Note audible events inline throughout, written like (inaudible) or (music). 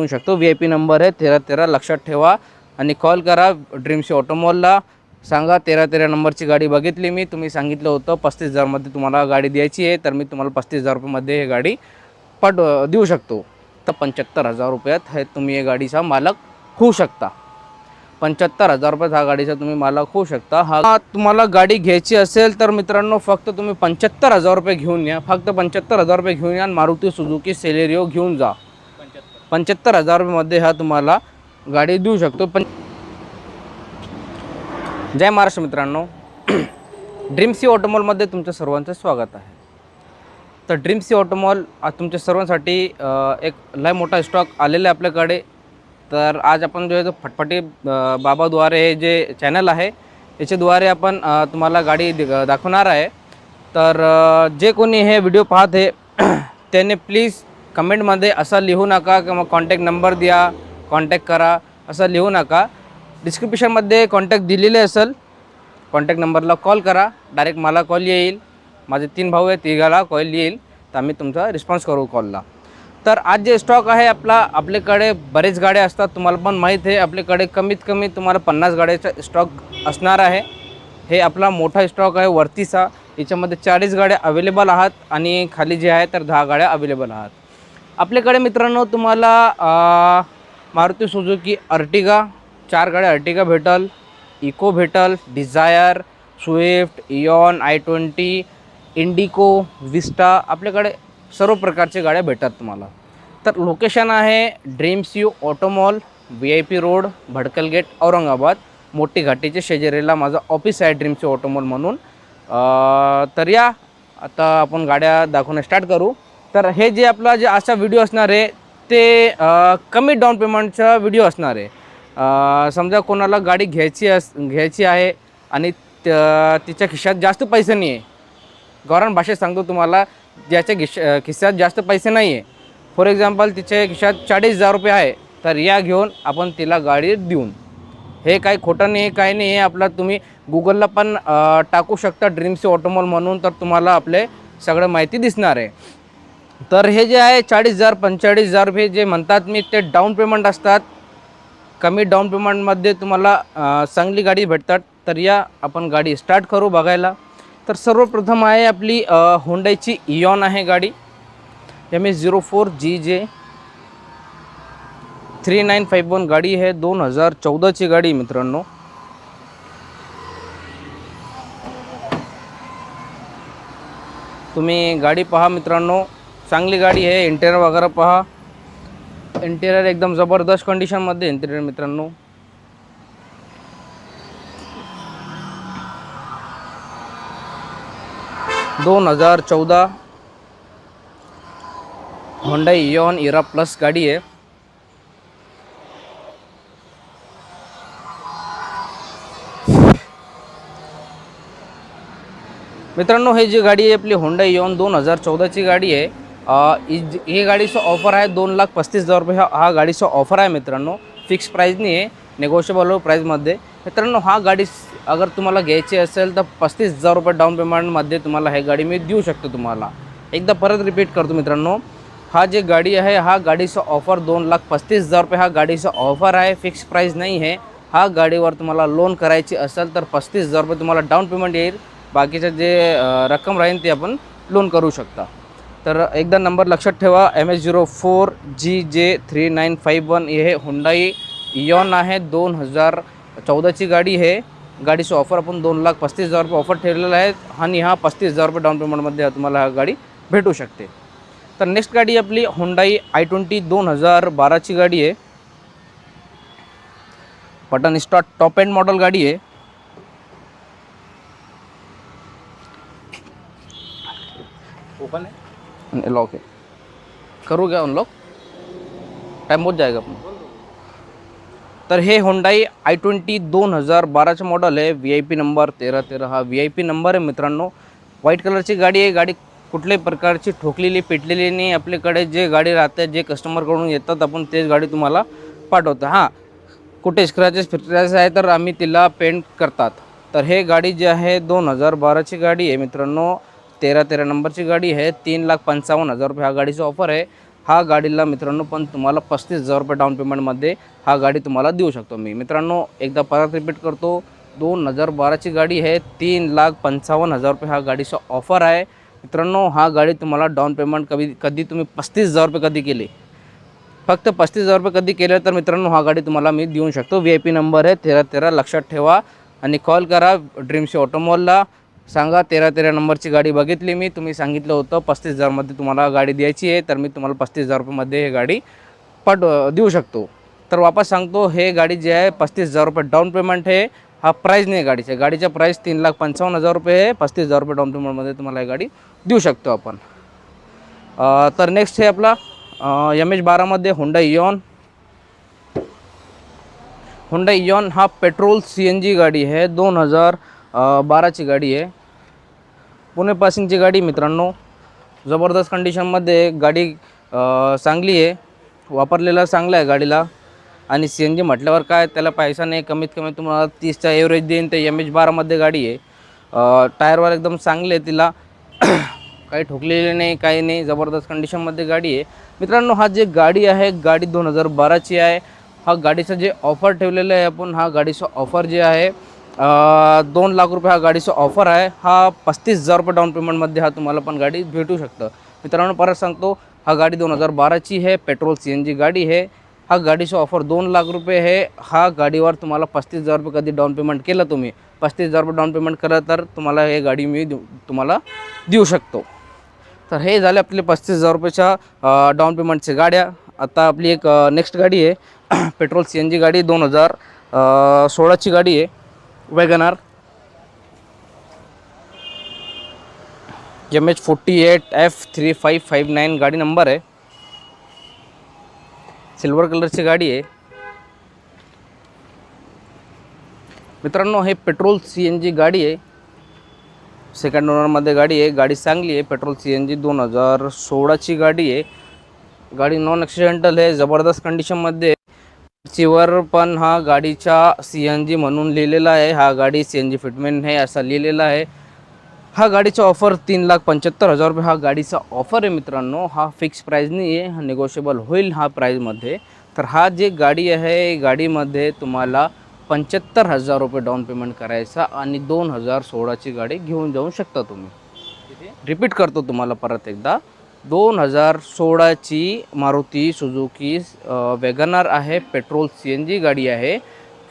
घेऊ शकतो. V I P number आहे तेरा तेरा लक्षात ठेवा. आणि कॉल करा ड्रीमशी ऑटोमॉलला सांगा तेरा तेरा नंबरची गाडी बघितली मी. तुम्ही सांगितलं होतं पस्तीस हजारमध्ये तुम्हाला गाडी द्यायची आहे. तर मी तुम्हाला पस्तीस हजार रुपयामध्ये हे गाडी पाठ देऊ शकतो. तर पंच्याहत्तर हजार रुपयात हे तुम्ही या गाडीचा मालक होऊ शकता. पंच्याहत्तर हजार रुपयात हा गाडीचा तुम्ही मालक होऊ शकता. हा तुम्हाला गाडी घ्यायची असेल तर मित्रांनो फक्त तुम्ही पंच्याहत्तर हजार रुपये घेऊन या. फक्त पंच्याहत्तर हजार रुपये घेऊन या मारुती सुझुकी सेलेरिओ घेऊन जा. पंच्याहत्तर हजार रुपयामध्ये हा तुम्हाला गाडी देऊ शकतो. पण जय महाराष्ट्र मित्रांनो. (clears throat) ड्रीम सी ऑटोमॉलमध्ये तुमचं सर्वांचं स्वागत आहे. तर ड्रीम सी ऑटोमॉल आज तुमच्या सर्वांसाठी एक लय मोठा स्टॉक आलेला आहे आपल्याकडे. तर आज आपण जो आहे तो फटफटी बाबाद्वारे हे जे चॅनल आहे याच्याद्वारे आपण तुम्हाला गाडी दाखवणार आहे. तर जे कोणी हे व्हिडिओ पाहत आहे (clears throat) त्याने प्लीज कमेंटमध्ये असं लिहू नका किंवा कॉन्टॅक्ट नंबर द्या कॉन्टॅक्ट करा असं लिहू नका. डिस्क्रिप्शनमध्ये कॉन्टॅक्ट दिलेले असेल कॉन्टॅक्ट नंबरला कॉल करा. डायरेक्ट मला कॉल येईल. माझे तीन भाऊ आहे तिघाला कॉल येईल. तर आम्ही तुमचा रिस्पॉन्स करू कॉलला तर आज जे स्टॉक आहे आपला आपल्याकडे बरेच गाड्या असतात. तुम्हाला पण माहीत आहे आपल्याकडे कमीत कमी तुम्हाला पन्नास गाड्याचा स्टॉक असणार आहे. हे आपला मोठा स्टॉक आहे वरतीचा. याच्यामध्ये चाळीस गाड्या अवेलेबल आहात आणि खाली जे आहे तर दहा गाड्या अवेलेबल आहात. आपल्याकडे मित्रांनो तुम्हाला मारुती सुझुकी अर्टिगा चार गाड्या अर्टिगा भेटल इको भेटल Dzire Swift Eon I twenty Indigo Vista आपल्याकडे सर्व प्रकारच्या गाड्या भेटतात तुम्हाला. तर लोकेशन आहे Dreams U automall V I P road Bhadkal gate Aurangabad. मोठी घाटीच्या शेजारीला माझं ऑफिस आहे ड्रीम्स यू ऑटोमॉल म्हणून. तर या आता आपण गाड्या दाखवणं स्टार्ट करू. तर हे जे आपला जे असा व्हिडिओ असणार आहे ते कमी डाऊन पेमेंटचा व्हिडिओ असणार आहे. समजा कोणाला गाडी घ्यायची अस घ्यायची आहे आणि तिच्या खिशात जास्त पैसे नाही आहे गौरण भाषेत सांगतो तुम्हाला ज्याच्या खिश खिशात जास्त पैसे नाही आहे फॉर एक्झाम्पल तिच्या खिशात चाळीस हजार रुपये आहे तर या घेऊन आपण तिला गाडी देऊन. हे काही खोटं नाही आहे काही नाही आहे आपला तुम्ही गुगलला पण टाकू शकता ड्रीम्स ऑटोमॉल म्हणून तर तुम्हाला आपले सगळं माहिती दिसणार आहे. तर हे जे आहे चाळीस हजार पंचेचाळीस हजार रुपये जे म्हणतात मी ते डाऊन पेमेंट असतात. कमी डाऊन पेमेंटमध्ये तुम्हाला चांगली गाडी भेटतात. तर या आपण गाडी स्टार्ट करू बघायला. तर सर्वप्रथम आहे आपली हुंडाईची होंडाईची इयॉन आहे गाडी. M S zero four G J three nine five one गाडी आहे. दोन हजार चौदाची गाडी मित्रांनो. तुम्ही गाडी पहा मित्रांनो. चांगली गाडी आहे इंटेरियर वगैरे पहा. इंटेरियर एकदम जबरदस्त कंडिशनमध्ये इंटेरियर मित्रांनो. दोन हजार चौदा होंडा इयॉन इरा प्लस गाडी आहे. मित्रांनो हे जी गाडी आहे आपली होंडा इयॉन दोन हजार चौदाची गाडी आहे. ही गाडीचं ऑफर आहे दोन लाख पस्तीस हजार रुपये. हा हा गाडीचा ऑफर आहे मित्रांनो. फिक्स प्राईज नाही आहे. निगोशिएबल प्राईजमध्ये मित्रांनो हा गाडी अगर तुम्हाला घ्यायची असेल तर पस्तीस हजार रुपये डाऊन पेमेंटमध्ये तुम्हाला ही गाडी मी देऊ शकतो तुम्हाला. एकदा परत रिपीट करतो मित्रांनो. हा जे गाडी आहे हा गाडीचा ऑफर दोन लाख पस्तीस हजार रुपये. हा गाडीचा ऑफर आहे. फिक्स प्राईज नाही आहे. हा गाडीवर तुम्हाला लोन करायची असेल तर पस्तीस हजार रुपये तुम्हाला डाऊन पेमेंट येईल. बाकीचं जे रक्कम राहील ते आपण लोन करू शकता. तर एकदा नंबर लक्षात ठेवा M S zero four G J three nine five one हे हुंडाई इयॉन आहे दोन हजार चौदाची गाडी आहे. गाडीचं ऑफर आपण दोन लाख पस्तीस हजार रुपये ऑफर ठेवलेला आहे आणि हा पस्तीस हजार रुपये डाऊन पेमेंटमध्ये तुम्हाला हा गाडी भेटू शकते. तर नेक्स्ट गाडी आपली हुंडाई आय ट्वेंटी दोन हजार बाराची गाडी आहे. Button start top end model गाडी आहे. ओपन आहे? लॉक है। करू क्या अनलॉक टाईम बहुत जाएगा आपण तर हे होंडाई आय ट्वेंटी दोन हजार बाराचं मॉडल आहे व्ही आय पी नंबर तेरा तेरा। हा व्ही आय पी नंबर आहे मित्रांनो। व्हाईट कलरची गाडी आहे। गाडी कुठल्याही प्रकारची ठोकलेली पेटलेली नाही. आपल्याकडे जे गाडी राहते जे कस्टमरकडून येतात आपण तेच गाडी तुम्हाला पाठवतो. हां कुठे स्क्रॅचेस फिटरेस आहे तर आम्ही तिला पेंट करतात. तर हे गाडी जी आहे दोन हजार बाराची गाडी आहे मित्रांनो. तेरा तेरा नंबरची गाडी आहे. तीन लाख पंचावन्न हजार रुपये हा गाडीचा ऑफर आहे. हा गाडीला मित्रांनो पण तुम्हाला पस्तीस हजार रुपये डाऊन पेमेंटमध्ये हा गाडी तुम्हाला देऊ शकतो मी. मित्रांनो एकदा परत रिपीट करतो. दोन हजार बाराची गाडी आहे. तीन लाख पंचावन्न हजार रुपये हा गाडीचा ऑफर आहे. मित्रांनो हा गाडी तुम्हाला डाऊन पेमेंट कधी कधी तुम्ही पस्तीस हजार रुपये कधी केले? फक्त पस्तीस हजार रुपये कधी केले तर मित्रांनो हा गाडी तुम्हाला मी देऊ शकतो. व्ही आय पी नंबर आहे. तेरा तेरा लक्षात ठेवा आणि कॉल करा ड्रीमशी ऑटोमॉलला सांगा तेरा तेरा नंबरची गाडी बघितली मी. तुम्ही सांगितलं होतं पस्तीस हजारमध्ये तुम्हाला गाडी द्यायची आहे तर मी तुम्हाला पस्तीस हजार रुपयेमध्ये हे गाडी पट देऊ शकतो. तर वापस सांगतो हे गाडी जे आहे पस्तीस हजार रुपये डाऊन पेमेंट आहे. हा प्राईज नाही गाडीचा. गाडीचा प्राईस तीन लाख पंचावन्न हजार रुपये आहे. पस्तीस हजार रुपये डाऊन पेमेंटमध्ये तुम्हाला ही गाडी देऊ शकतो आपण. तर नेक्स्ट आहे आपला एम एच बारामध्ये हुंडा इयॉन हुंडा इयॉन हा पेट्रोल सी एन जी गाडी आहे. दोन हजार बाराची गाडी आहे. पुणे पासिंगची गाडी मित्रांनो. जबरदस्त कंडिशनमध्ये गाडी चांगली आहे. वापरलेला चांगला आहे गाडीला. आणि सी एन जी म्हटल्यावर काय त्याला पैसा नाही कमीत कमी तुम्हाला तीसचा एव्हरेज देईन ते एम एच बारामध्ये गाडी आहे. टायरवर एकदम चांगले आहे तिला. (clears throat) काही ठोकलेले नाही काही नाही जबरदस्त कंडिशनमध्ये गाडी आहे. मित्रांनो हा जे गाडी आहे गाडी दोन हजार बाराची आहे. हा गाडीचं जे ऑफर ठेवलेलं आहे आपण हा गाडीचा ऑफर जे आहे दोन लाख रुपये हा गाडीचा ऑफर आहे. हा पस्तीस हजार रुपये डाऊन पेमेंटमध्ये हा तुम्हाला पण गाडी भेटू शकतं. मित्रांनो परत सांगतो हा गाडी दोन हजार बाराची आहे पेट्रोल सी एन जी गाडी आहे. हा गाडीचा ऑफर दोन लाख रुपये आहे. हा गाडीवर तुम्हाला पस्तीस हजार रुपये कधी डाऊन पेमेंट केलं तुम्ही पस्तीस हजार रुपये डाऊन पेमेंट केलं तर तुम्हाला हे गाडी मी देऊ तुम्हाला देऊ शकतो. तर हे झाले आपले पस्तीस हजार रुपयाच्या डाऊन पेमेंटच्या गाड्या. आता आपली एक नेक्स्ट गाडी आहे. पेट्रोल सी एन जी गाडी दोन हजार सोळाची गाडी आहे. Wagon R. M H forty eight F three five five nine गाडी नंबर आहे. सिल्वर कलरची गाडी आहे. मित्रांनो हे पेट्रोल सी एन जी गाडी आहे. सेकंड ओनरमध्ये गाडी आहे. गाडी चांगली आहे. पेट्रोल सी एन जी दोन हजार सोळाची गाडी आहे. गाडी नॉन ॲक्सिडेंटल आहे. जबरदस्त कंडिशनमध्ये चिवर पण हा गाडीचा सी एन जी म्हणून लिहिलेला आहे. हा गाडी सी एन जी फिटमेंट आहे असा लिहिलेला आहे. हा गाडीचा ऑफर तीन लाख पंच्याहत्तर हजार रुपये हा गाडीचा ऑफर आहे मित्रांनो. हा फिक्स प्राईज नाही आहे हा निगोशिएबल होईल हा प्राईजमध्ये तर हा जे गाडी आहे गाडीमध्ये तुम्हाला पंच्याहत्तर हजार रुपये डाऊन पेमेंट करायचा आणि दोन हजार सोळाची गाडी घेऊन जाऊ शकता तुम्ही. रिपीट करतो तुम्हाला परत एकदा. दोन हजार सोळाची मारुती सुजुकी वेगनार आहे पेट्रोल सी एन जी गाडी आहे.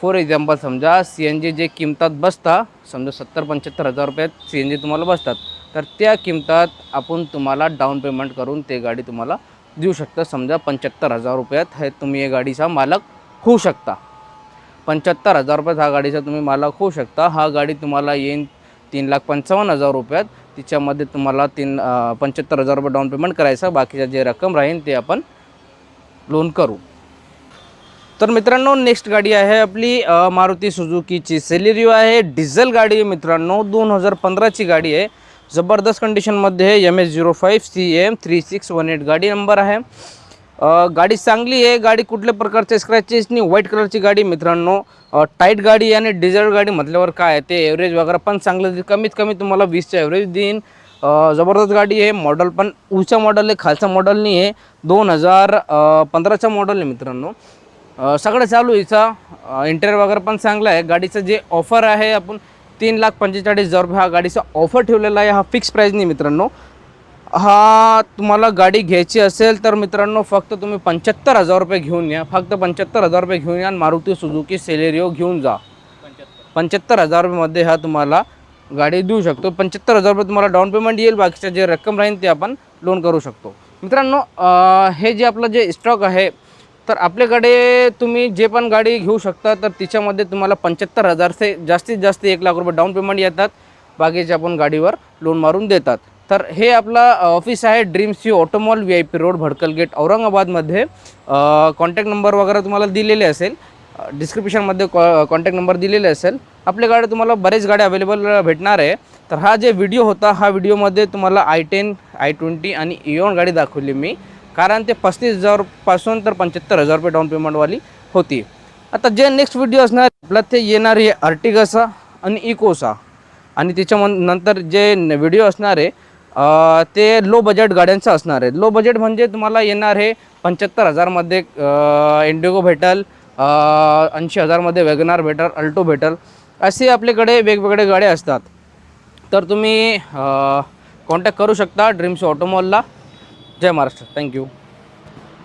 फॉर एक्झाम्पल समजा सी एन जी जे किंमतात बसता समजा सत्तर पंच्याहत्तर हजार रुपयात सी एन जी तुम्हाला बसतात तर त्या किंमतात आपण तुम्हाला डाऊन पेमेंट करून ते गाडी तुम्हाला देऊ शकता. समजा पंच्याहत्तर हजार रुपयात हे तुम्ही या गाडीचा मालक होऊ शकता. पंच्याहत्तर हजार रुपयात हा गाडीचा तुम्ही मालक होऊ शकता. हा गाडी तुम्हाला येईन तीन लाख पंचावन्न हजार रुपयात. तिच्यामध्ये तुम्हाला तीन पंच्याहत्तर हजार रुपये डाऊन पेमेंट करायचं बाकीचं जे रक्कम राहील ते आपण लोन करू. तर मित्रांनो नेक्स्ट गाडी आहे आपली मारुती सुझुकीची सेलेरिओ आहे डिझेल गाडी मित्रांनो. दोन हजार पंधराची गाडी आहे. जबरदस्त कंडिशनमध्ये M S zero five C M three six one eight गाडी नंबर आहे. गाडी चांगली आहे गाडी कुठल्या प्रकारचे स्क्रॅचेस नाही व्हाईट कलरची गाडी मित्रांनो. टाईट गाडी आहे आणि डिझेल गाडी म्हटल्यावर काय आहे ते ॲव्हरेज वगैरे पण चांगलं देईल. कमीत कमी तुम्हाला वीसचं ॲव्हरेज देईन. जबरदस्त गाडी आहे मॉडल पण उंचा मॉडल आहे खालचा मॉडल नाही आहे. दोन हजार पंधराचा मॉडल आहे मित्रांनो. सगळं चालू आहे हिचा इंटेरियर वगैरे पण चांगलं आहे. गाडीचं जे ऑफर आहे आपण तीन लाख पंचेचाळीस हजार रुपये हा गाडीचा ऑफर ठेवलेला आहे. हा फिक्स प्राईज नाही मित्रांनो. हा तुम्हाला गाडी घ्यायची असेल तर मित्रांनो फक्त तुम्ही पंच्याहत्तर हजार रुपये घेऊन या. फक्त पंच्याहत्तर हजार रुपये घेऊन या आणि मारुती सुझुकी सेलेरिओ घेऊन जा. पंच्याहत्तर हजार रुपयेमध्ये हा तुम्हाला गाडी देऊ शकतो. पंच्याहत्तर हजार रुपये तुम्हाला डाऊन पेमेंट येईल. बाकीचं जे रक्कम राहील ते आपण लोन करू शकतो. मित्रांनो हे जे आपलं जे स्टॉक आहे तर आपल्याकडे तुम्ही जे पण गाडी घेऊ शकता तर तिच्यामध्ये तुम्हाला पंच्याहत्तर हजारचे जास्तीत जास्त एक लाख रुपये डाऊन पेमेंट येतात. बाकीचे आपण गाडीवर लोन मारून देतात. तर हे आपला ऑफिस आहे dream C automall V I P road Bhadkal gate औरंगाबादमध्ये. कॉन्टॅक्ट नंबर वगैरे तुम्हाला दिलेले असेल. डिस्क्रिप्शनमध्ये कॉ कॉन्टॅक्ट नंबर दिलेले असेल. आपल्या गाड्या तुम्हाला बरेच गाड्या अवेलेबल भेटणार आहे. तर हा जे व्हिडिओ होता हा व्हिडिओमध्ये तुम्हाला आय टेन आय ट्वेंटी आणि e इओन गाडी दाखवली मी. कारण ते पस्तीस हजारपासून तर पंच्याहत्तर हजार रुपये डाऊन पेमेंटवाली होती. आता जे नेक्स्ट व्हिडिओ असणार आपला ते येणार आहे अर्टिगाचा आणि इकोसा आणि त्याच्यामन नंतर जे व्हिडिओ असणार आहे ते लो बजेट गाड्यांचं असणार आहे लो बजेट म्हणजे तुम्हाला येणार हे पंच्याहत्तर हजारमध्ये इंडिगो भेटल ऐंशी हजारमध्ये वेगनार भेटल अल्टो भेटल. असे आपल्याकडे वेगवेगळे गाड्या असतात. तर तुम्ही कॉन्टॅक्ट करू शकता ड्रीम्स ऑटोमॉलला जय महाराष्ट्र. Thank you